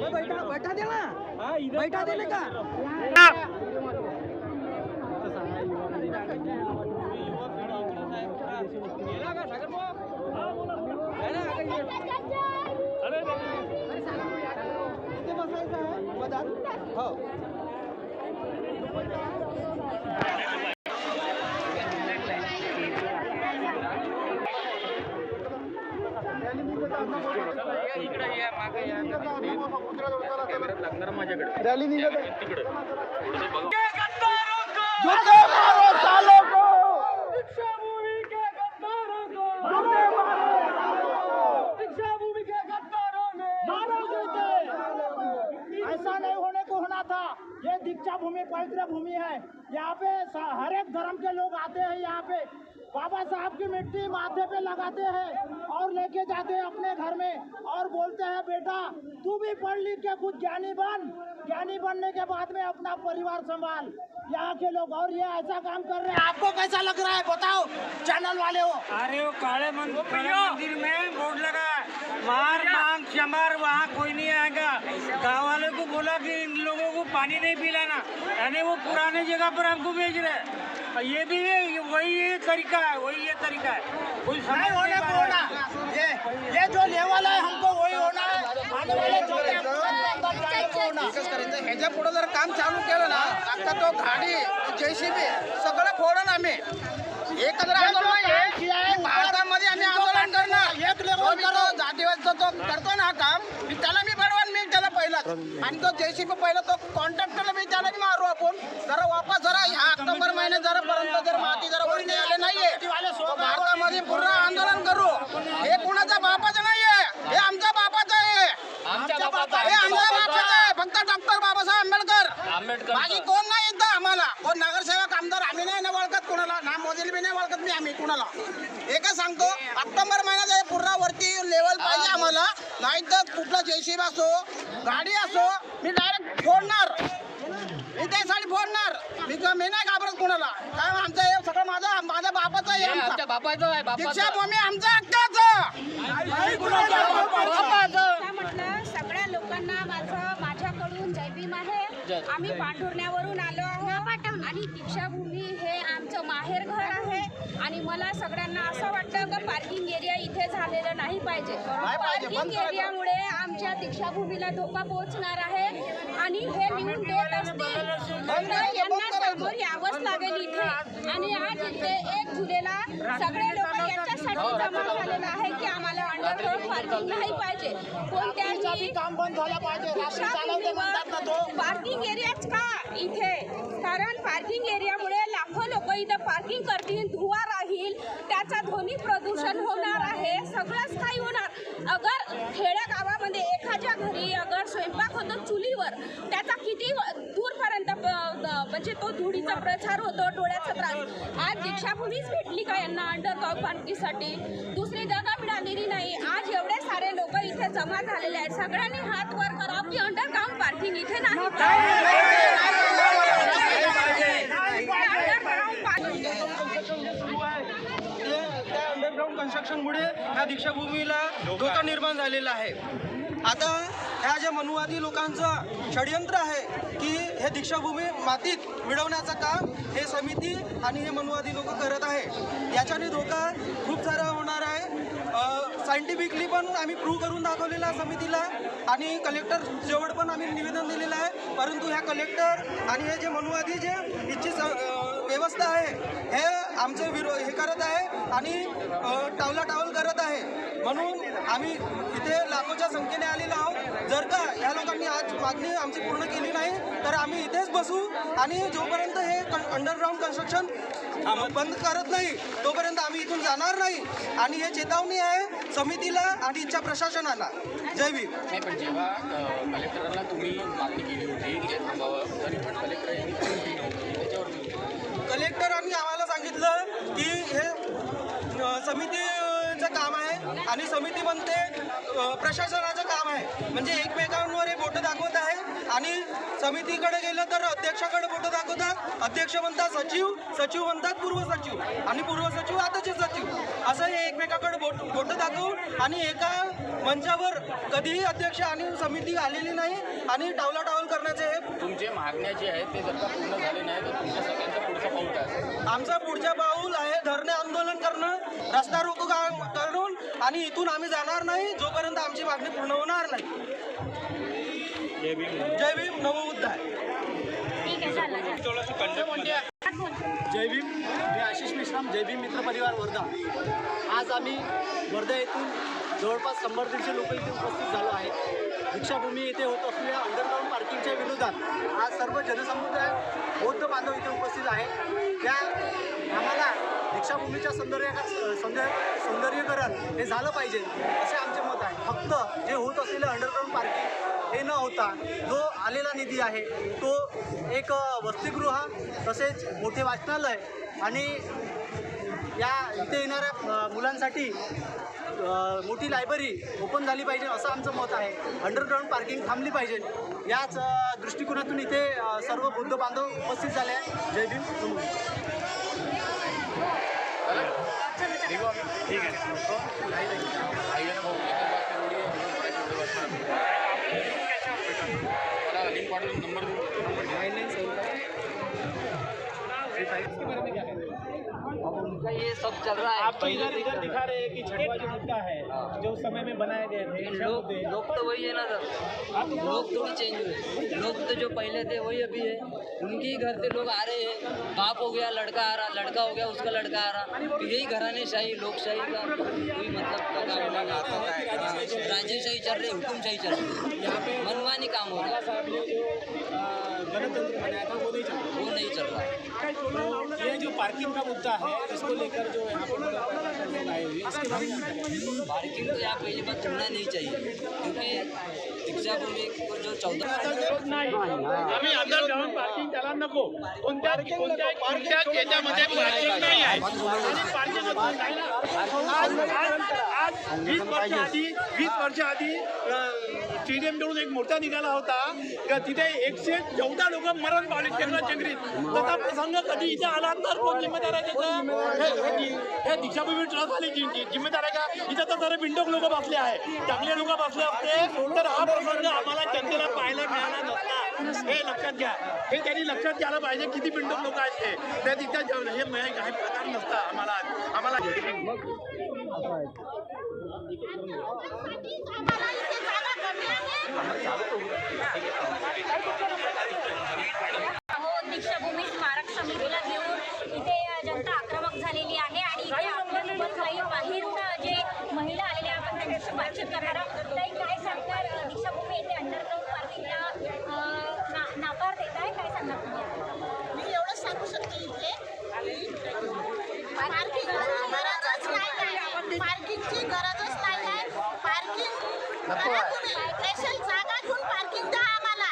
बैठा बैठा दे ना बैठा दिले का हो रॅली निघत आहे. भूमि पवित्र भूमि है। यहाँ पे हर एक धर्म के लोग आते हैं यहाँ पे। बाबा साहब की मिट्टी माथे पे लगाते हैं और लेके जाते हैं अपने घर में और बोलते हैं बेटा तू भी पढ़ लिख के कुछ ज्ञानी बन। ज्ञानी बनने के बाद में अपना परिवार संभाल। यहाँ के लोग और ये ऐसा काम कर रहे हैं। आपको कैसा लग रहा है? बताओ चैनल वाले हो। अरे वो काले मंदिर में बोर्ड लगा है। मार मांग वहाँ कोई नहीं आएगा। गाँव वाले को बोला को पानी नहीं पिलाना यानी वो पुराने जगह पर हमको भेज रहे हैं। और ये भी ये- वही ये तरीका है वही ये तरीका है। कोई समझ नहीं होने को होना। ये ये जो लेवल है हमको वही होना है। आने वाले ह्याच्या पुढे जर काम चालू केलं ना आता तो गाडी जेसीबी सगळं फोडून आम्ही. एकत्र आणि तो जेसीबी पहिला तो कॉन्ट्रॅक्टरला मी त्याला मारू आपण. जरा वापस जरा ह्या ऑक्टोबर महिन्यात जरा पर्यंत जर माती जरा वरती आले नाहीये भारतामध्ये पूर्ण आंदोलन करू. हे कुणाच्या बापाचं नाहीये हे आमच्या बापाचं आहे. हे आमच्या बापाचं आहे. फक्त डॉक्टर बाबासाहेब आंबेडकर. बाकी कोण नाही इथं आम्हाला. कोण नगरसेवक कुणाला? एकच सांगतो ऑक्टोबर महिन्यात हे पूर्ण वरती लेवल पाहिजे आम्हाला. नाही तर कुठला जेसीबी असो गाडी असो मी डायरेक्ट फोडणार. मी त्यासाठी फोडणार. मी मी नाही घाबरत कुणाला. काय आमचं हे सगळं माझं माझ्या बापाचं आहे आमचं. बापाचं आहे दीक्षा भूमी आमच्या हक्काचं. म्हटलं? सगळ्या लोकांना माझं माझ्याकडून जय भीम आहे आम्ही पांढुरण्यावरून आलो आहोत आणि दीक्षाभूमी हे आमचं माहेर घर आहे. आणि मला सगळ्यांना असं वाटतं की पार्किंग एरिया इथे झालेलं नाही पाहिजे. पार्किंग एरियामुळे आमच्या दीक्षाभूमीला धोका पोहोचणार आहे. आणि हे लिहून देत असतील यांना समोर यावंच लागेल इथे. आणि आज इथे एक जुलैला सगळे लोक याच्यासाठी जमा झालेला आहे की आम्हाला अंडरग्राऊंड पार्किंग नाही पाहिजे. कोणत्याही काम बंद झालं पाहिजे. रात्री चालवते म्हणतात ना तो. पार्किंग एरियाच का? इथे. कारण पार्किंग एरियामुळे लाखो लोक इथं पार्किंग करतील धुवा राहील त्याचा ध्वनी प्रदूषण होणार आहे सगळंच काही होणार. अगर खेड्या अगर स्वयंपाक होतो चुलीवर त्याचा किती दूरपर्यंत म्हणजे तो धुळीचा प्रचार होतो डोळ्याचा त्रास आज दीक्षाभूमीच भेटली का यांना अंडरग्राऊंड पार्किंगसाठी दुसरी जागा मिळालेली नाही आज एवढे सारे लोक इथे जमा झालेले आहेत सगळ्यांनी हात वर करा की अंडरग्राऊंड पार्किंग इथे नाही अंडरग्राऊंड कन्स्ट्रक्शनमुळे ह्या दीक्षाभूमीला धोका निर्माण झालेला आहे आता ह्या ज्या मनुवादी लोकांचं षडयंत्र आहे की हे दीक्षाभूमी मातीत मिळवण्याचं काम हे समिती आणि हे मनुवादी लोक करत आहे. याच्याने धोका खूप सारा होणार आहे. सायंटिफिकली पण आम्ही प्रूव्ह करून दाखवलेला आहे समितीला आणि कलेक्टर जवळ पण आम्ही निवेदन दिलेलं आहे. परंतु ह्या कलेक्टर आणि हे जे मनुवादी जे इच्छित व्यवस्था आहे. हे आमचे विरो हे करत आहे आणि टावला टावल करत आहे. म्हणून आम्ही इथे लाखोच्या संख्येने आलेलो आहोत. जर का या लोकांनी आज मागणी आमची पूर्ण केली नाही तर आम्ही इथेच बसू आणि जोपर्यंत हे अंडरग्राऊंड कन्स्ट्रक्शन बंद करत नाही तोपर्यंत आम्ही इथून जाणार नाही. आणि हे चेतावणी आहे समितीला आणि इथच्या प्रशासनाला. जय भीम. नाही पण जेव्हा कलेक्टरला तुम्ही मागणी केली होती? कलेक्टरांनी आम्हाला सांगितलं की हे समितीचं काम आहे आणि समिती म्हणते प्रशासनाचं आहे. म्हणजे एकमेकांवर हे बोटं दाखवत आहे आणि समितीकडे गेलं तर अध्यक्षाकडे बोटं दाखवतात अध्यक्ष म्हणतात सचिव सचिव म्हणतात पूर्व सचिव आणि पूर्व सचिव आताचे सचिव. असं हे एकमेकाकडे बोट बोटं दाखवून आणि एका मंचावर कधीही अध्यक्ष आणि समिती आलेली नाही. आणि टावलाटावल करण्याचे हे तुमचे मागण्या जे आहेत ते जर का पूर्ण झाले नाही तर तुमच्या सगळ्यांचा पुढचा पाऊल काय आमचा पुढचा पाऊल आहे धरणे आंदोलन करणं रस्ता रोको करून आणि इथून आम्ही जाणार नाही. जोपर्यंत आमची मागणी पूर्ण होणार नाही जय भीम. नवबुद्ध आहे जय भीम. मी आशिष मिश्राम जय भीम मित्र परिवार वर्धा. आज आम्ही वर्धा येथून जवळपास शंभर दीडशे लोक इथे उपस्थित झालो आहे दीक्षाभूमी येथे होत असलेल्या अंडरग्राऊंड पार्किंगच्या विरोधात आज सर्व जनसमुदाय बौद्ध बांधव इथे उपस्थित आहे त्या आम्हाला दीक्षाभूमीच्या सौंदर्य सौंदर्य सौंदर्यीकरण हे झालं पाहिजे असे आमचे मत आहे. फक्त जे होत असलेलं अंडरग्राऊंड पार्किंग हे न होता जो आलेला निधी आहे तो एक वसतिगृह तसेच मोठे वाचनालय आणि या इथे येणाऱ्या मुलांसाठी मोठी लायब्ररी ओपन झाली पाहिजे असं आमचं मत आहे. अंडरग्राऊंड पार्किंग थांबली पाहिजे. याच दृष्टिकोनातून इथे सर्व बौद्ध बांधव उपस्थित झाले आहे जय भीम. नमो ठीक आहे आईने भाऊ एकच बात करून दिली, म्हणून मला एवढं वाटतं. मला लिंक पाठवून ये सब चल रहा है। आपको इधर इधर दिखा रहे हैं। कि छठवा जो मुद्दा है जो समय में बनाए गए थे लोग लोग तो वही है ना सर। लोग थोड़ी चेंज हुए। लोग तो जो पहले थे वही अभी है। उनके ही घर से लोग आ रहे हैं। बाप हो गया लड़का आ रहा लड़का हो गया उसका लड़का आ रहा। तो यही घराने शाही लोकशाही का कोई मतलब हाँ, राजेशाही चल रही हुकुमशाही चल रही। मनमानी काम हो रहा है। गणतंत्र बनाया था वो नहीं चल रहा। वो नहीं चल रहा। तो ये जो पार्किंग का मुद्दा है इसको लेकर जो यहाँ पर आए हुए इसके बारे में पार्किंग तो यहाँ पहली बात चलना नहीं चाहिए क्योंकि दीक्षा भूमि को जो चौदह पार्किंग त्याला नको. कोणत्या कोणत्या कोणत्याच पार्किंग नाही आहे. पार्किंग आज आज आज वीस वर्ष आधी वीस वर्ष आधी स्टेडियमकडून एक मोठा निघाला होता. का तिथे एकशे चौदा लोक मरण पावले चंद्र चंद्रीत. तसा प्रसंग कधी इथे आला तर कोण जिम्मेदार आहे त्याचं? हे- दीक्षाभूमी ट्रस्ट वाले जिम्मेदार आहे का? इथं तर सारे बिंडोक लोक बसले आहे चांगले लोक बसले असते. तर हा प्रसंग आम्हाला जनतेला पाहायला मिळाला नसता हे लक्षात घ्या. हे त्यांनी लक्षात घ्यायला पाहिजे किती बिंडोक लोक आहेत ते त्या तिथं हे काही प्रकार नसता आम्हाला. आम्हाला हो दीक्षाभूमी स्मारक समितीला घेऊन इथे जनता आक्रमक झालेली आहे आणि इथे आपल्यासोबत काही बाहेरून जे महिला आलेल्या आपण त्यांच्याशी बातचीत करणार आहोत. काय सांगणार अंडरग्राऊंड पार्किंगला नाकार देत आहे काय सांगणार तुम्ही मी एवढंच सांगू शकते इथे. पार्किंग गरजच नाही आहे. पार्किंगची गरजच नाही आहे. पार्किंग करा तुम्ही स्पेशल जागा घेऊन पार्किंग द्या आम्हाला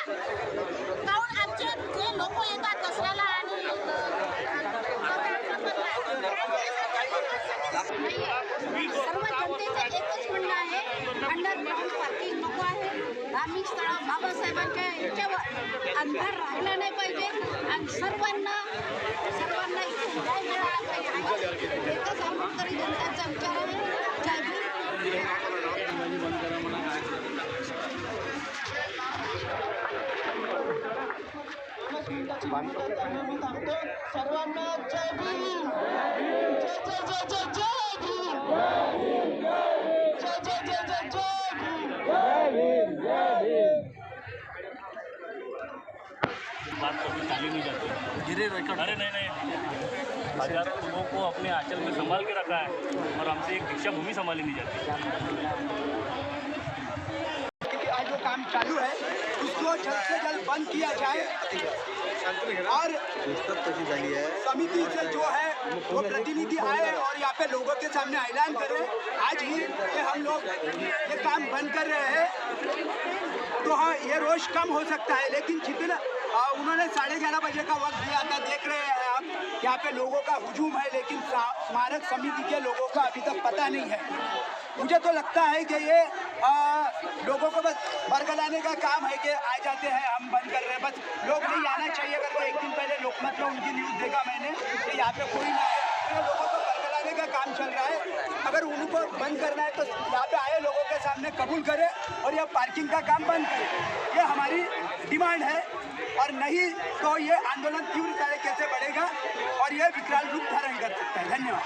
काहून आमचे जे लोक येतात दसऱ्याला आणि सर्व जनतेचं एकच म्हणणं आहे अंडरग्राऊंड पार्किंग नको आहे धार्मिक स्थळ बाबासाहेबांच्या याच्यावर अंधार राहिला नाही पाहिजे. आणि सर्वांना सर्वांना न्याय मिळाला पाहिजे. एकच आंबेडकरी जनतेचा विचार आहे. सर्वांना जय भीम. बात कभी टाली नहीं जाती। अरे नहीं नहीं। हज़ारों लोगों को अपने आंचल में संभाल के रखा है और हमसे एक दीक्षा भूमि संभाली नहीं जाती। किती आज जो काम चालू है उसको जल्द से जल्द बंद किया जाए। और समिति से जो है वो प्रतिनिधि आए और यहाँ पे लोगों के सामने ऐलान करे। आज ही कि हम लोग ये काम बंद कर रहे हैं। तो हाँ ये रोज कम हो सकता है लेकिन जितना उन्होंने साढ़े ग्यारह बजे का वक्त दिया था। देख रहे हैं आप यहाँ पे लोगों का हुजूम है लेकिन स्मारक समिति के लोगों का अभी तक पता नहीं है। मुझे तो लगता है कि ये आ, लोगों को बस बरगलाने का काम है कि आ जाते हैं हम बंद कर रहे हैं। बस लोग नहीं आना चाहिए करके एक दिन पहले लोकमत में उनकी न्यूज़ देखा मैंने कि यहाँ पे कोई ना आए। ये लोगों को बरगलाने का काम चल रहा है अगर उनको बंद करना है तो यहाँ पे आए लोगों के सामने कबूल करें और यह पार्किंग का काम बंद करे। ये हमारी डिमांड है। और नहीं तो ये आंदोलन तीव्र तरीके से बढ़ेगा और ये विकराल रूप धारण कर सकता है। धन्यवाद।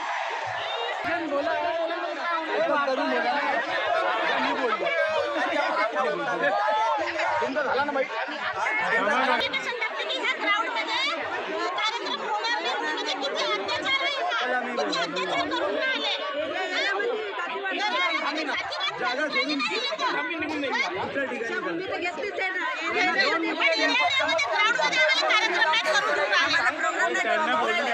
Education टाकली कार्यक्रम